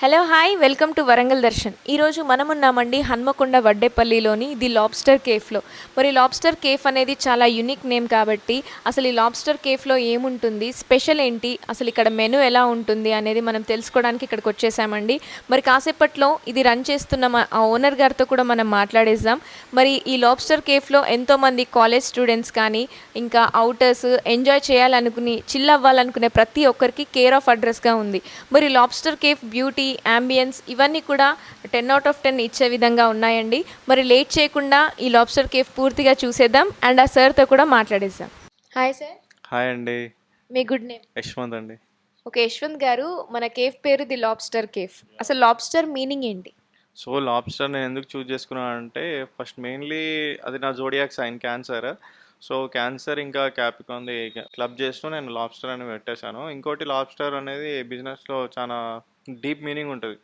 Hello hi welcome to Warangal Darshan ఈరోజు మనమున్నామండి హన్మకొండ వడ్డేపల్లిలోని ది లాబ్స్టర్ కేఫ్లో మరి లాబ్స్టర్ కేఫ్ అనేది చాలా యునిక్ నేమ్ కాబట్టి అసలు ఈ లాబ్స్టర్ కేఫ్లో ఏముంటుంది స్పెషల్ ఏంటి అసలు ఇక్కడ మెను ఎలా ఉంటుంది అనేది మనం తెలుసుకోవడానికి ఇక్కడికి వచ్చేసామండి. మరి కాసేపట్లో ఇది రన్ చేస్తున్న మా ఓనర్ గారితో కూడా మనం మాట్లాడేద్దాం. మరి ఈ లాబ్స్టర్ కేఫ్లో ఎంతోమంది కాలేజ్ స్టూడెంట్స్ కానీ ఇంకా అవుటర్స్ ఎంజాయ్ చేయాలనుకుని చిల్ అవ్వాలనుకునే ప్రతి ఒక్కరికి కేర్ ఆఫ్ అడ్రస్గా ఉంది. మరి లాబ్స్టర్ కేఫ్ బ్యూటీ అంబియన్స్ ఇవన్నీ కూడా టెన్ అవుట్ ఆఫ్ టెన్ ఇచ్చే విధంగా ఉన్నాయండి. మరి లేట్ చేయకుండా ఈ లాబ్స్టర్ కేఫ్ పూర్తిగా చూసేద్దాం అండ్ ఆ సార్తో కూడా మాట్లాడేద్దాం. హాయ్ సార్ హాయ్ అండి. మీ గుడ్ నేమ్ యశ్వంత్ అండి. ఓకే యశ్వంత్ గారు మన కేఫ్ పేరు ది లాబ్స్టర్ కేఫ్ అసలు లాబ్స్టర్ మీనింగ్ ఏంటి? సో లాబ్స్టర్ నేను ఎందుకు చూస్ చేసుకున్నాను అంటే ఫస్ట్ మెయిన్లీ అది నా zodiac sign cancer so cancer ఇంకా క్యాపికాన్ క్లబ్ చేస్తూ నేను లాబ్స్టర్ అని పెట్టేశాను. ఇంకోటి లాబ్స్టర్ అనేది బిజినెస్లో చాలా డీప్ మీనింగ్ ఉంటుంది.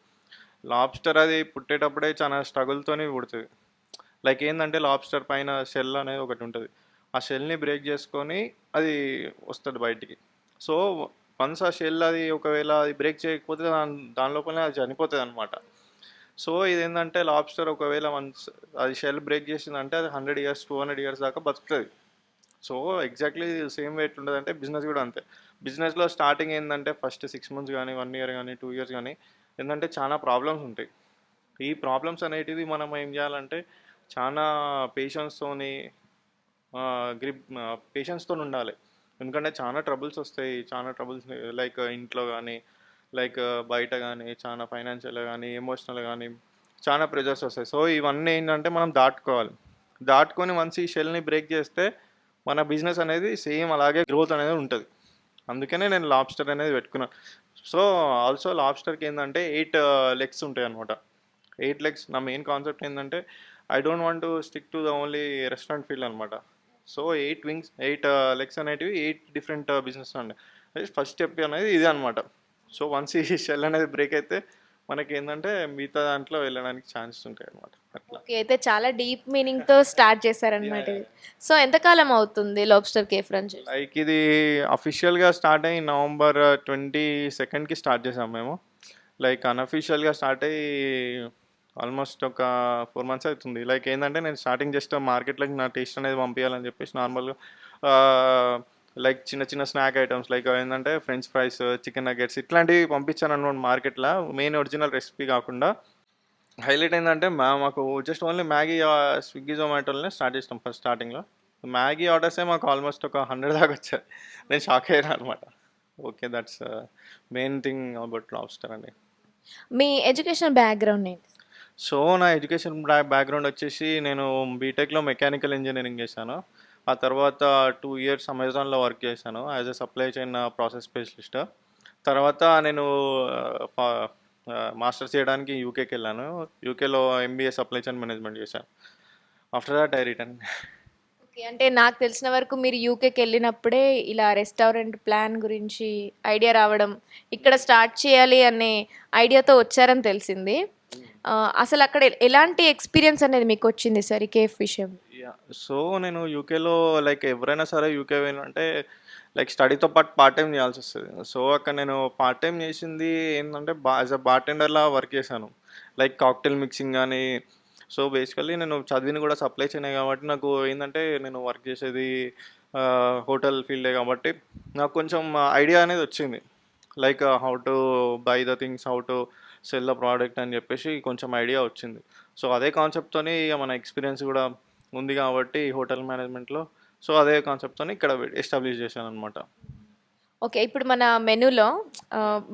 లాబ్స్టర్ అది పుట్టేటప్పుడే చాలా స్ట్రగుల్తోనే పుడుతుంది. లైక్ ఏంటంటే లాబ్స్టర్ పైన షెల్ అనేది ఒకటి ఉంటుంది. ఆ షెల్ని బ్రేక్ చేసుకొని అది వస్తుంది బయటికి. సో వన్స్ ఆ షెల్ అది ఒకవేళ అది బ్రేక్ చేయకపోతే దాని దాని లోపలనే అది చనిపోతుంది అనమాట సో ఇదేంటంటే లాబ్స్టర్ ఒకవేళ వన్స్ అది షెల్ బ్రేక్ చేసిందంటే అది hundred years two hundred years దాకా బతుకుతుంది. సో ఎగ్జాక్ట్లీ సేమ్ వే ఎట్లుంటుంది అంటే బిజినెస్ కూడా అంతే. బిజినెస్లో స్టార్టింగ్ ఏంటంటే ఫస్ట్ సిక్స్ మంత్స్ కానీ వన్ ఇయర్ కానీ టూ ఇయర్స్ కానీ ఏంటంటే చాలా ప్రాబ్లమ్స్ ఉంటాయి. ఈ ప్రాబ్లమ్స్ అనేటివి మనం ఏం చేయాలంటే చాలా పేషెన్స్తోని గ్రిప్ పేషెన్స్తో ఉండాలి. ఎందుకంటే చాలా ట్రబుల్స్ వస్తాయి. చాలా ట్రబుల్స్ లైక్ ఇంట్లో కానీ లైక్ బయట కానీ చాలా ఫైనాన్షియల్ కానీ ఎమోషనల్ కానీ చాలా ప్రెజర్స్ వస్తాయి. సో ఇవన్నీ ఏంటంటే మనం దాటుకోవాలి. దాటుకొని మంచి ఈ షెల్ని బ్రేక్ చేస్తే మన బిజినెస్ అనేది సేమ్ అలాగే గ్రోత్ అనేది ఉంటుంది. అందుకనే నేను లాబ్స్టర్ అనేది పెట్టుకున్నాను సో ఆల్సో లాబ్స్టర్కి ఏంటంటే ఎయిట్ లెగ్స్ ఉంటాయి అనమాట ఎయిట్ లెగ్స్ నా మెయిన్ కాన్సెప్ట్ ఏంటంటే I don't want to stick to the only restaurant field అనమాట so eight wings eight legs అనేటివి ఎయిట్ డిఫరెంట్ బిజినెస్ అండి. ఫస్ట్ స్టెప్ అనేది ఇదే అనమాట సో వన్స్ ఈ షెల్ అనేది బ్రేక్ అయితే మనకి ఏంటంటే మిగతా దాంట్లో వెళ్ళడానికి ఛాన్సెస్ ఉంటాయి అనమాట అట్లా. ఓకే అయితే చాలా డీప్ మీనింగ్తో స్టార్ట్ చేశారనమాట ఇది. సో ఎంతకాలం అవుతుంది లాబ్స్టర్ కేఫ్ చేసి? లైక్ ఇది అఫీషియల్గా స్టార్ట్ అయ్యి నవంబర్ ట్వంటీ సెకండ్కి స్టార్ట్ చేసాం మేము. లైక్ అన్అఫీషియల్గా స్టార్ట్ అయ్యి ఆల్మోస్ట్ ఒక ఫోర్ మంత్స్ అవుతుంది. లైక్ ఏంటంటే నేను స్టార్టింగ్ జస్ట్ మార్కెట్లోకి నా టేస్ట్ అనేది పంపించాలని చెప్పేసి నార్మల్గా లైక్ చిన్న చిన్న స్నాక్ ఐటమ్స్ లైక్ ఏంటంటే ఫ్రెంచ్ ఫ్రైస్ చికెన్ నగెట్స్ ఇట్లాంటివి పంపించాను అనమాట మార్కెట్లో. మెయిన్ ఒరిజినల్ రెసిపీ కాకుండా. హైలైట్ ఏంటంటే మా మాకు జస్ట్ ఓన్లీ మ్యాగీ స్విగ్గీ జొమాటోలోనే స్టార్ట్ చేసినాం ఫస్ట్ స్టార్టింగ్లో. మ్యాగీ ఆర్డర్సే మాకు ఆల్మోస్ట్ ఒక హండ్రెడ్ దాకా వచ్చాయి. నేను షాక్ అయ్యాను అనమాట. Okay that's main thing about lobster అండి. మీ ఎడ్యుకేషన్ బ్యాక్గ్రౌండ్ ఏంటి? సో నా ఎడ్యుకేషన్ బ్యాక్గ్రౌండ్ వచ్చేసి నేను బీటెక్లో మెకానికల్ ఇంజనీరింగ్ చేశాను. ఆ తర్వాత టూ ఇయర్స్ అమెజాన్లో వర్క్ చేశాను as a supply chain process specialist తర్వాత నేను మాస్టర్స్ చేయడానికి యూకేకి వెళ్ళాను. యూకేలో ఎంబీఏ సప్లై చైన్ మేనేజ్మెంట్ చేశాను. After that I return okay అంటే నాకు తెలిసిన వరకు మీరు యూకేకి వెళ్ళినప్పుడే ఇలా రెస్టారెంట్ ప్లాన్ గురించి ఐడియా రావడం ఇక్కడ స్టార్ట్ చేయాలి అనే ఐడియాతో వచ్చారని తెలిసింది. ఆ, అసలు అక్కడ ఎలాంటి ఎక్స్పీరియన్స్ అనేది మీకు వచ్చింది సార్ ఈ కేఫ్ విషయం సో నేను యూకేలో లైక్ ఎవరైనా సరే యూకే వెళ్ళాలంటే లైక్ స్టడీతో పాటు పార్ట్ టైం చేయాల్సి వస్తుంది. సో అక్కడ నేను పార్ట్ టైం చేసింది ఏంటంటే బా యాజ్ అ బార్టెండర్లా వర్క్ చేశాను. లైక్ కాక్టైల్ మిక్సింగ్ కానీ సో బేసికల్లీ నేను చదివిన కూడా సప్లై చేయను కాబట్టి నాకు ఏంటంటే నేను వర్క్ చేసేది హోటల్ ఫీల్డే కాబట్టి నాకు కొంచెం ఐడియా అనేది వచ్చింది. Like how to buy the things how to sell the product అని చెప్పేసి కొంచెం ఐడియా వచ్చింది. సో అదే కాన్సెప్ట్తోనే ఇక మన ఎక్స్పీరియన్స్ కూడా ఉంది కాబట్టి హోటల్ మేనేజ్మెంట్లో. సో అదే కాన్సెప్ట్తోని ఇక్కడ ఎస్టాబ్లిష్ చేశాను అనమాట ఓకే ఇప్పుడు మన మెనూలో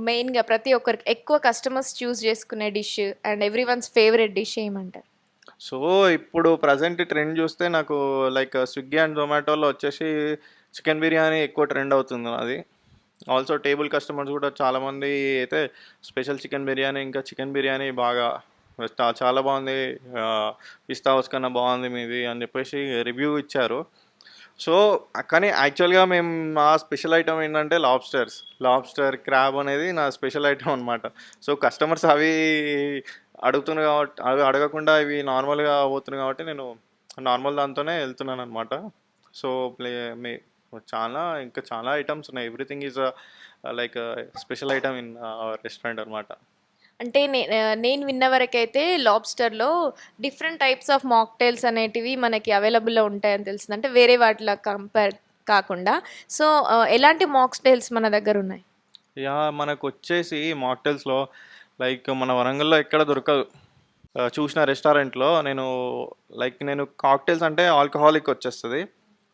మెయిన్గా ప్రతి ఒక్కరికి ఎక్కువ కస్టమర్స్ చూస్ చేసుకునే dish and every one's favourite dish ఏమంటారు? సో ఇప్పుడు ప్రజెంట్ ట్రెండ్ చూస్తే నాకు లైక్ స్విగ్గీ అండ్ జొమాటోలో వచ్చేసి చికెన్ బిర్యానీ ఎక్కువ ట్రెండ్ అవుతుంది అది ఆల్సో టేబుల్ కస్టమర్స్ కూడా చాలామంది అయితే స్పెషల్ చికెన్ బిర్యానీ ఇంకా చికెన్ బిర్యానీ బాగా చాలా బాగుంది. పిస్తా హౌస్ కన్నా బాగుంది మీది అని చెప్పేసి రివ్యూ ఇచ్చారు. సో కానీ యాక్చువల్గా మేము మా స్పెషల్ ఐటమ్ ఏంటంటే లాబ్స్టర్స్ లాబ్స్టర్ క్రాబ్ అనేది నా స్పెషల్ ఐటమ్ అనమాట సో కస్టమర్స్ అవి అడుగుతున్నాయి కాబట్టి అవి అడగకుండా ఇవి నార్మల్గా పోతున్నాయి కాబట్టి నేను నార్మల్ దాంతోనే వెళ్తున్నాను అనమాట సో ప్లే మీ చాలా ఇంకా చాలా ఐటమ్స్ ఉన్నాయి. Everything is like special item in restaurant అనమాట అంటే నే నేను విన్న వరకైతే లాబ్స్టర్‌లో డిఫరెంట్ టైప్స్ ఆఫ్ మాక్టైల్స్ అనేటివి మనకి అవైలబుల్‌లో ఉంటాయని తెలిసింది. అంటే వేరే వాటిలా కంపేర్ కాకుండా. సో, ఎలాంటి మాక్టైల్స్ మన దగ్గర ఉన్నాయి యా మనకు వచ్చేసి మాక్టైల్స్‌లో లైక్ మన వరంగల్‌లో ఎక్కడ దొరకదు. చూసిన రెస్టారెంట్‌లో నేను లైక్ నేను కాక్టైల్స్ అంటే ఆల్కహాలిక్ వచ్చేస్తుంది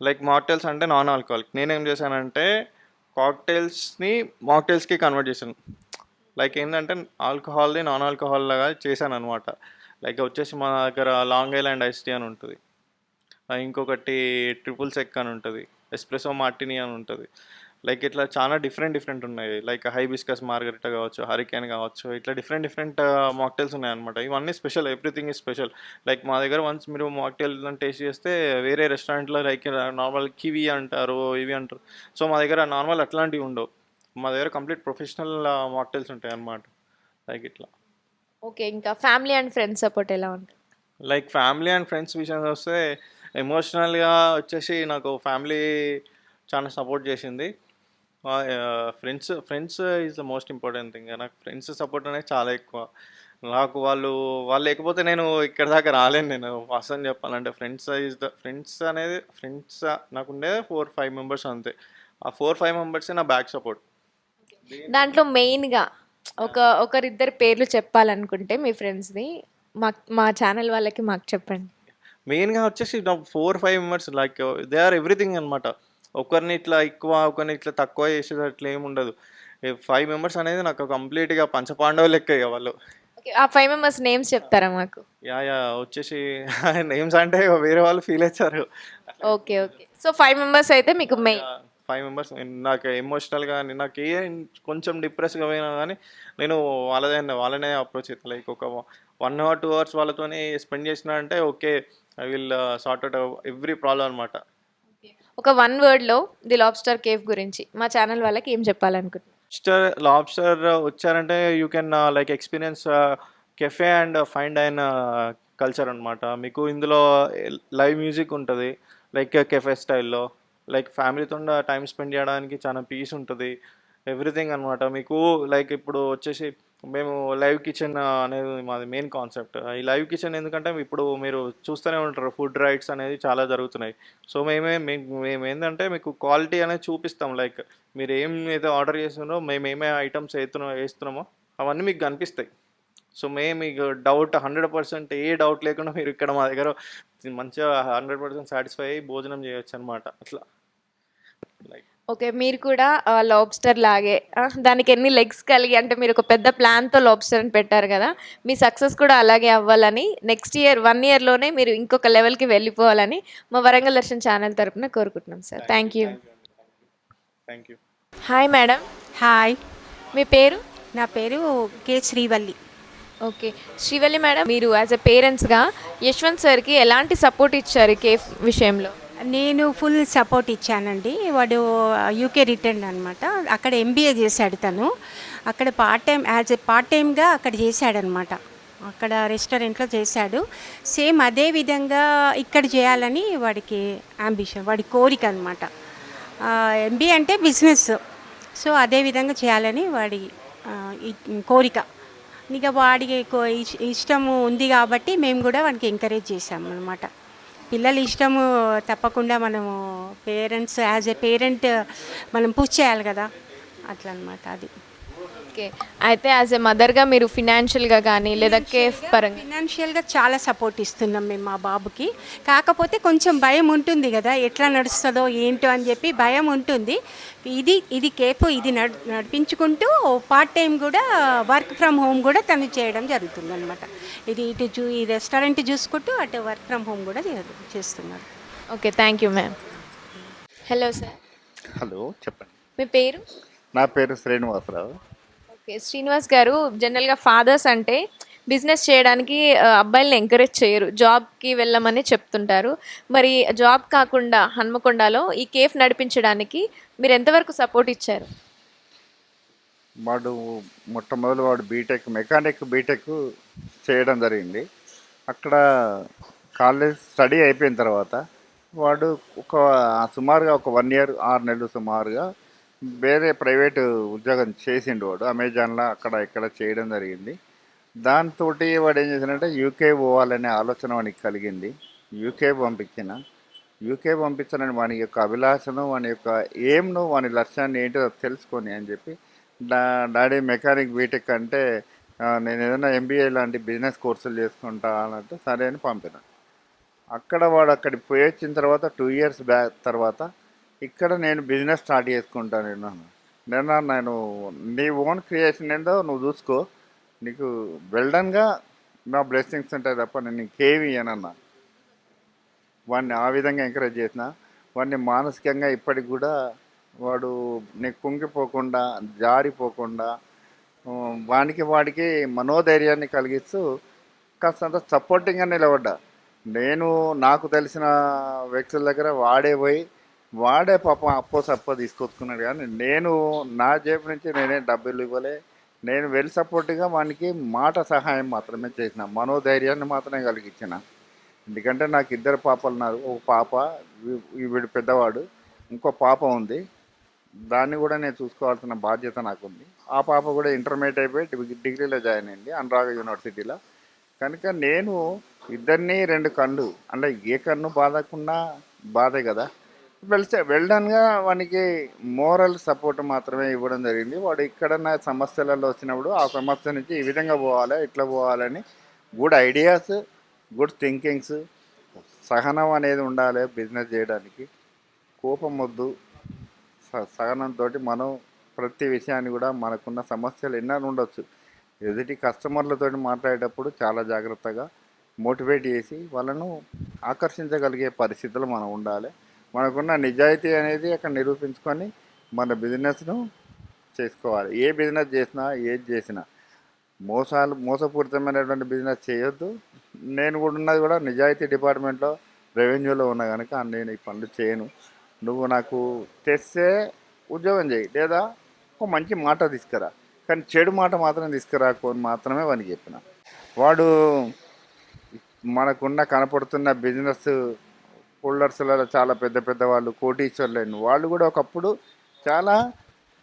లైక్ మాక్టైల్స్ అంటే నాన్ ఆల్కహాలిక్. నేనేం చేశానంటే కాక్టైల్స్‌ని మాక్టైల్స్‌కి కన్వర్ట్ చేశాను. లైక్ ఏంటంటే ఆల్కహాల్ది నాన్ ఆల్కహాల్ లాగా చేశాను అనమాట లైక్ వచ్చేసి మా దగ్గర లాంగ్ ఐలాండ్ ఐస్ టీ అని ఉంటుంది ఇంకొకటి ట్రిపుల్ సెక్ అని ఉంటుంది ఎస్ప్రెసో మార్టిని అని ఉంటుంది లైక్ ఇట్లా చాలా డిఫరెంట్ డిఫరెంట్ ఉన్నాయి. లైక్ హైబిస్కస్ మార్గరిటా కావచ్చు, హరికేన్ కావచ్చు. ఇట్లా డిఫరెంట్ డిఫరెంట్ మాక్టైల్స్ ఉన్నాయన్నమాట. ఇవన్నీ special everything is special. Like మా దగ్గర వన్స్ మీరు మాక్టైల్ టేస్ట్ చేస్తే వేరే రెస్టారెంట్‌లో లైక్ నార్మల్ కివి అంటారు, ఇవి అంటారు. సో, మా దగ్గర నార్మల్ అట్లాంటివి ఉండవు. మా దగ్గర కంప్లీట్ ప్రొఫెషనల్ మాక్టైల్స్ ఉంటాయన్నమాట. లైక్ ఇట్లా. ఓకే. ఇంకా ఫ్యామిలీ అండ్ ఫ్రెండ్స్ సపోర్ట్ ఎలా ఉంటది? లైక్ ఫ్యామిలీ అండ్ ఫ్రెండ్స్ విషయానికొస్తే ఎమోషనల్‌గా వచ్చేసి నాకు ఫ్యామిలీ చాలా సపోర్ట్ చేసింది. Friends friends is the most important thing. నాకు ఫ్రెండ్స్ సపోర్ట్ అనేది చాలా ఎక్కువ. నాకు వాళ్ళు వాళ్ళు లేకపోతే నేను ఇక్కడి దాకా రాలేను నేను వాస్తవం చెప్పాలంటే. ఫ్రెండ్స్ ఈజ్ ద ఫ్రెండ్స్ అనేది ఫ్రెండ్స్ నాకుండేదే 4, 5 మెంబర్స్ అంతే. ఆ 4, 5 మెంబర్సే నా బ్యాక్ సపోర్ట్. దాంట్లో మెయిన్‌గా ఒక ఒకరిద్దరి పేర్లు చెప్పాలనుకుంటే మీ ఫ్రెండ్స్‌ది మాక్ మా ఛానల్ వాళ్ళకి మాకు చెప్పండి. మెయిన్‌గా వచ్చేసి నాకు 4, 5 members like they are everything అనమాట. ఒకరిని ఇట్లా ఎక్కువ, ఒకరిని ఇట్లా తక్కువ చేసేటట్లు ఏముండదు. ఈ 5 మెంబర్స్ అనేది నాకు కంప్లీట్‌గా పంచపాండవులు లెక్క ఇగ వాళ్ళు. ఆ 5 మెంబర్స్ నేమ్స్ చెప్తారా మాకు? యాహ్! యాహ్! వచ్చేసి నేమ్స్ అంటే వేరే వాళ్ళు ఫీల్ అయితారు. ఓకే. ఓకే. సో, 5 మెంబర్స్ అయితే మీకు మెయిన్. 5 మెంబర్స్ నాకు ఎమోషనల్‌గా గాని, నాకు ఏ కొంచెం డిప్రెస్‌గా పోయినా గానీ, నేను వాళ్ళదే వాళ్ళనే అప్రోచ్ అయితా. లైక్ ఒక 1 అవర్, 2 అవర్స్ వాళ్ళతోని స్పెండ్ చేసినా అంటే okay. I will sort out every problem అనమాట. ఒక వన్ వర్డ్‌లో ది లాబ్స్టర్ కేఫ్ గురించి మా ఛానల్ వాళ్ళకి ఏం చెప్పాలనుకుంటున్నారు? లాబ్స్టర్ లాబ్స్టర్ వచ్చారంటే you can like experience cafe and fine dine culture అనమాట. మీకు ఇందులో లైవ్ మ్యూజిక్ ఉంటది. లైక్ కెఫే స్టైల్‌లో. లైక్ ఫ్యామిలీతో టైం స్పెండ్ చేయడానికి చాలా పీస్ ఉంటుంది ఎవ్రీథింగ్ అనమాట. మీకు లైక్ ఇప్పుడు వచ్చేసి మేము లైవ్ కిచెన్ అనేది మాది మెయిన్ కాన్సెప్ట్. ఈ లైవ్ కిచెన్ ఎందుకంటే ఇప్పుడు మీరు చూస్తూనే ఉంటారు ఫుడ్ రైడ్స్ అనేది చాలా జరుగుతున్నాయి. సో, మేమే మేము ఏంటంటే మీకు క్వాలిటీ అనేది చూపిస్తాం. లైక్ మీరు ఏం అయితే ఆర్డర్ చేస్తున్నారో మేము ఏమే ఐటమ్స్ వేస్తున్నా వేస్తున్నామో అవన్నీ మీకు కనిపిస్తాయి. సో, మేము మీకు డౌట్ 100% ఏ డౌట్ లేకుండా మీరు ఇక్కడ మా దగ్గర మంచిగా 100% సాటిస్ఫై అయ్యి భోజనం చేయొచ్చు అనమాట అట్లా. Like okay. మీరు కూడా లాబ్స్టర్ లాగే దానికి ఎన్ని లెగ్స్ కలిగి అంటే మీరు ఒక పెద్ద ప్లాన్‌తో లాబ్స్టర్‌ని పెట్టారు కదా! మీ సక్సెస్ కూడా అలాగే అవ్వాలని నెక్స్ట్ ఇయర్ 1 ఇయర్‌లోనే మీరు ఇంకొక లెవెల్‌కి వెళ్ళిపోవాలని మా వరంగల్ దర్శన్ ఛానల్ తరపున కోరుకుంటున్నాం sir. Thank you. Thank you. Hi madam. Hi మీ పేరు? నా పేరు K Srivalli okay. Srivalli madam మీరు యాస్ ఎ పేరెంట్స్‌గా యశ్వంత్ సార్‌కి ఎలాంటి సపోర్ట్ ఇచ్చారు కేఫ్ విషయంలో? నేను ఫుల్ సపోర్ట్ ఇచ్చానండి. వాడు యూకే రిటర్న్ అనమాట అక్కడ ఎంబీఏ చేశాడు తను. అక్కడ part time as a part టైమ్గా అక్కడ చేశాడనమాట అక్కడ రెస్టారెంట్లో చేశాడు. సేమ్ అదే విధంగా ఇక్కడ చేయాలని వాడికి అంబిషన్ వాడి కోరిక అనమాట ఎంబీఏ అంటే బిజినెస్ సో అదే విధంగా చేయాలని వాడి కోరిక. ఇక వాడికి ఇష్టము ఉంది కాబట్టి మేము కూడా వాడికి ఎంకరేజ్ చేసాము అనమాట పిల్లల ఇష్టము తప్పకుండా మనము పేరెంట్స్ యాజ్ ఎ పేరెంట్ మనం పూజ చేయాలి కదా. అట్లా అనమాట అది. ఓకే. అయితే యాస్ ఎ మదర్‌గా మీరు ఫినాన్షియల్‌గా కానీ లేదా కేఫ్ పరంగా ఫినాన్షియల్గా చాలా సపోర్ట్ ఇస్తున్నాం మేము మా బాబుకి కాకపోతే కొంచెం భయం ఉంటుంది కదా ఎట్లా నడుస్తుందో ఏంటో అని చెప్పి భయం ఉంటుంది ఇది ఇది కేపు ఇది నడ్ నడిపించుకుంటూ పార్ట్ టైం కూడా వర్క్ ఫ్రమ్ హోమ్ కూడా తను చేయడం జరుగుతుంది అనమాట ఇది ఇటు చూ ఈ రెస్టారెంట్ చూసుకుంటూ అటు వర్క్ ఫ్రమ్ హోమ్ కూడా చేస్తున్నారు okay. Thank you ma'am. Hello sir. Hello చెప్పండి మీ పేరు? నా పేరు శ్రీనివాసరావు. శ్రీనివాస్ గారు జనరల్‌గా ఫాదర్స్ అంటే బిజినెస్ చేయడానికి అబ్బాయిల్ని ఎంకరేజ్ చేయరు. జాబ్‌కి వెళ్ళమని చెప్తుంటారు. మరి జాబ్ కాకుండా హన్మకొండలో ఈ కేఫ్ నడిపించడానికి మీరు ఎంతవరకు సపోర్ట్ ఇచ్చారు? వాడు మొట్టమొదటి వాడు బీటెక్ మెకానిక్ బీటెక్ చేయడం జరిగింది అక్కడ కాలేజ్ స్టడీ అయిపోయిన తర్వాత వాడు ఒక సుమారుగా ఒక వన్ ఇయర్ ఆరు నెలలు సుమారుగా వేరే ప్రైవేట్ ఉద్యోగం చేసిండు వాడు అమెజాన్లో అక్కడ ఇక్కడ చేయడం జరిగింది. దాంతో వాడు ఏం చేశాడంటే యూకే పోవాలనే ఆలోచన వానికి కలిగింది. యూకే పంపించిన. యూకే పంపించాలని వాని యొక్క అభిలాషను వాని యొక్క ఏమ్ను వాని లక్ష్యాన్ని ఏంటో తెలుసుకొని అని చెప్పి డా డాడీ మెకానిక్ బీటెక్ అంటే నేను ఏదైనా ఎంబీఏ లాంటి బిజినెస్ కోర్సులు చేసుకుంటా అన్నట్టు సరే అని పంపిన. అక్కడ వాడు అక్కడికి పోయి వచ్చిన తర్వాత టూ ఇయర్స్ బ్యాక్ తర్వాత ఇక్కడ నేను బిజినెస్ స్టార్ట్ చేసుకుంటాను నేను. నేను నేను నీ ఓన్ క్రియేషన్ ఏంటో నువ్వు చూసుకో. నీకు వెల్డన్గా నా బ్లెస్సింగ్స్ ఉంటాయి తప్ప నేను ఇంకేమి అన్నా వాడిని ఆ విధంగా ఎంకరేజ్ చేసిన. వాడిని మానసికంగా ఇప్పటికి కూడా వాడు నీకు కుంగిపోకుండా జారిపోకుండా వానికి వాడికి మనోధైర్యాన్ని కలిగిస్తూ కాస్తంత సపోర్టింగ్గా నిలబడ్డా. నేను నాకు తెలిసిన వ్యక్తుల దగ్గర వాడే పోయి వాడే పాపం అప్పో సప్పో తీసుకొచ్చుకున్నాడు కానీ నేను నా జేబు నుంచి నేనే డబ్బులు ఇవ్వలే. నేను వెల్ సపోర్ట్గా వానికి మాట సహాయం మాత్రమే చేసిన మనోధైర్యాన్ని మాత్రమే కలిగించిన. ఎందుకంటే నాకు ఇద్దరు పాపలు ఉన్నారు. ఒక పాప వీడు పెద్దవాడు ఇంకో పాప ఉంది. దాన్ని కూడా నేను చూసుకోవాల్సిన బాధ్యత నాకు ఉంది ఆ పాప కూడా ఇంటర్మీడియట్ అయిపోయి డిగ్రీలో జాయిన్ అయింది అనురాగ యూనివర్సిటీలో. కనుక నేను ఇద్దరిని రెండు కళ్ళు అంటే ఏ కన్ను బాధకున్నా బాధే కదా. వెళ్తే వెల్డన్గా వానికి మోరల్ సపోర్ట్ మాత్రమే ఇవ్వడం జరిగింది. వాడు ఇక్కడ నా సమస్యలలో వచ్చినప్పుడు ఆ సమస్య నుంచి ఈ విధంగా పోవాలి ఇట్లా పోవాలని గుడ్ ఐడియాస్ గుడ్ థింకింగ్స్ సహనం అనేది ఉండాలి బిజినెస్ చేయడానికి. కోపం వద్దు. సహనంతో మనం ప్రతి విషయాన్ని కూడా మనకున్న సమస్యలు ఎన్నో ఉండొచ్చు. ఎదుటి కస్టమర్లతో మాట్లాడేటప్పుడు చాలా జాగ్రత్తగా మోటివేట్ చేసి వాళ్ళను ఆకర్షించగలిగే పరిస్థితులు మనం ఉండాలి. మనకున్న నిజాయితీ అనేది అక్కడ నిరూపించుకొని మన బిజినెస్ను చేసుకోవాలి. ఏ బిజినెస్ చేసినా ఏది చేసినా. మోసాలు మోసపూరితమైనటువంటి బిజినెస్ చేయొద్దు. నేను కూడా ఉన్నది కూడా నిజాయితీ డిపార్ట్మెంట్లో రెవెన్యూలో ఉన్నా కనుక నేను ఈ పనులు చేయను. నువ్వు నాకు తెస్తే ఉద్యోగం చేయి. లేదా ఒక మంచి మాట తీసుకురా. కానీ చెడు మాట మాత్రం తీసుకురాకు అని మాత్రమే వానికి చెప్పిన. వాడు మనకున్న కనపడుతున్న బిజినెస్ హోల్డర్స్లలో చాలా పెద్ద పెద్ద వాళ్ళు కోటీశ్వర్లైన వాళ్ళు కూడా ఒకప్పుడు చాలా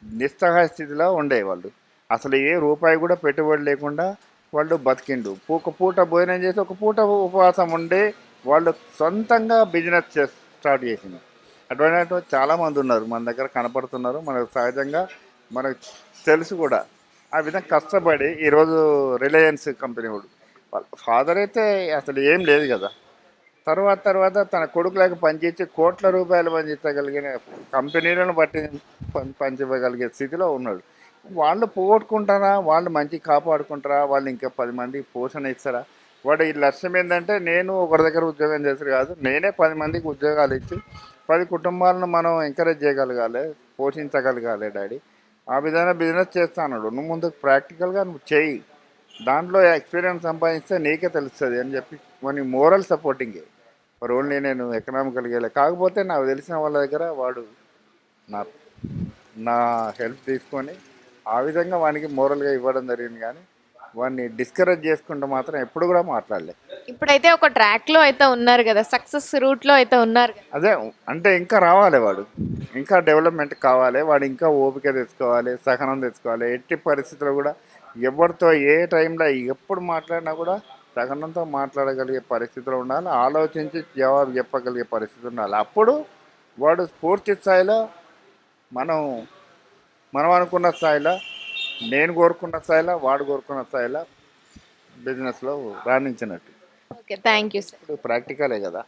నిస్సహాయ స్థితిలో ఉండేవాళ్ళు. అసలు ఏ రూపాయి కూడా పెట్టుబడి లేకుండా వాళ్ళు బతికిండు. ఒక పూట భోజనం చేసి ఒక పూట ఉపవాసం ఉండి వాళ్ళు సొంతంగా బిజినెస్ చే స్టార్ట్ చేసింది అటువంటి చాలామంది ఉన్నారు. మన దగ్గర కనపడుతున్నారు. మనకు సహజంగా మనకు తెలుసు కూడా. ఆ విధంగా కష్టపడి ఈరోజు రిలయన్స్ కంపెనీ వాడు. వాళ్ళ ఫాదర్ అయితే అసలు ఏం లేదు కదా. తర్వాత తర్వాత తన కొడుకులకు పనిచేసి కోట్ల రూపాయలు పనిచేయగలిగిన కంపెనీలను బట్టి పనిచేయగలిగే స్థితిలో ఉన్నాడు. వాళ్ళు పోగొట్టుకుంటారా? వాళ్ళు మంచి కాపాడుకుంటారా? వాళ్ళు ఇంకా పది మందికి పోషణ ఇస్తారా? వాడు ఈ లక్ష్యం ఏంటంటే నేను ఒకరి దగ్గర ఉద్యోగం చేసారు కాదు నేనే పది మందికి ఉద్యోగాలు ఇచ్చి పది కుటుంబాలను మనం ఎంకరేజ్ చేయగలగాలి పోషించగలగాలి డాడీ. ఆ విధంగా బిజినెస్ చేస్తాను నువ్వు ముందు ప్రాక్టికల్గా నువ్వు చేయి. దాంట్లో ఎక్స్పీరియన్స్ సంపాదిస్తే నీకే తెలుస్తుంది అని చెప్పి మన మోరల్ సపోర్టింగే ఫర్ ఓన్లీ నేను ఎకనామికల్ గేలే కాకపోతే నాకు తెలిసిన వాళ్ళ దగ్గర వాడు నా నా హెల్ప్ తీసుకొని ఆ విధంగా వానికి మోరల్గా ఇవ్వడం జరిగింది కానీ వాడిని డిస్కరేజ్ చేసుకుంటూ మాత్రం ఎప్పుడు కూడా మాట్లాడలే. ఇప్పుడైతే ఒక ట్రాక్లో అయితే ఉన్నారు కదా సక్సెస్ రూట్లో అయితే ఉన్నారు అదే అంటే ఇంకా రావాలి వాడు. ఇంకా డెవలప్మెంట్ కావాలి వాడు ఇంకా ఓపిక తెచ్చుకోవాలి సహనం తెచ్చుకోవాలి. ఎట్టి పరిస్థితుల్లో కూడా ఎవరితో ఏ టైంలో ఎప్పుడు మాట్లాడినా కూడా సహనంతో మాట్లాడగలిగే పరిస్థితిలో ఉండాలి ఆలోచించి జవాబు చెప్పగలిగే పరిస్థితి ఉండాలి. అప్పుడు వాడు పూర్తి స్థాయిలో మనం మనం అనుకున్న స్థాయిలో నేను కోరుకున్న స్థాయిలో వాడు కోరుకున్న స్థాయిలో బిజినెస్లో రాణించినట్టు. ఓకే థ్యాంక్ యూ సార్ ఇప్పుడు ప్రాక్టికలే కదా.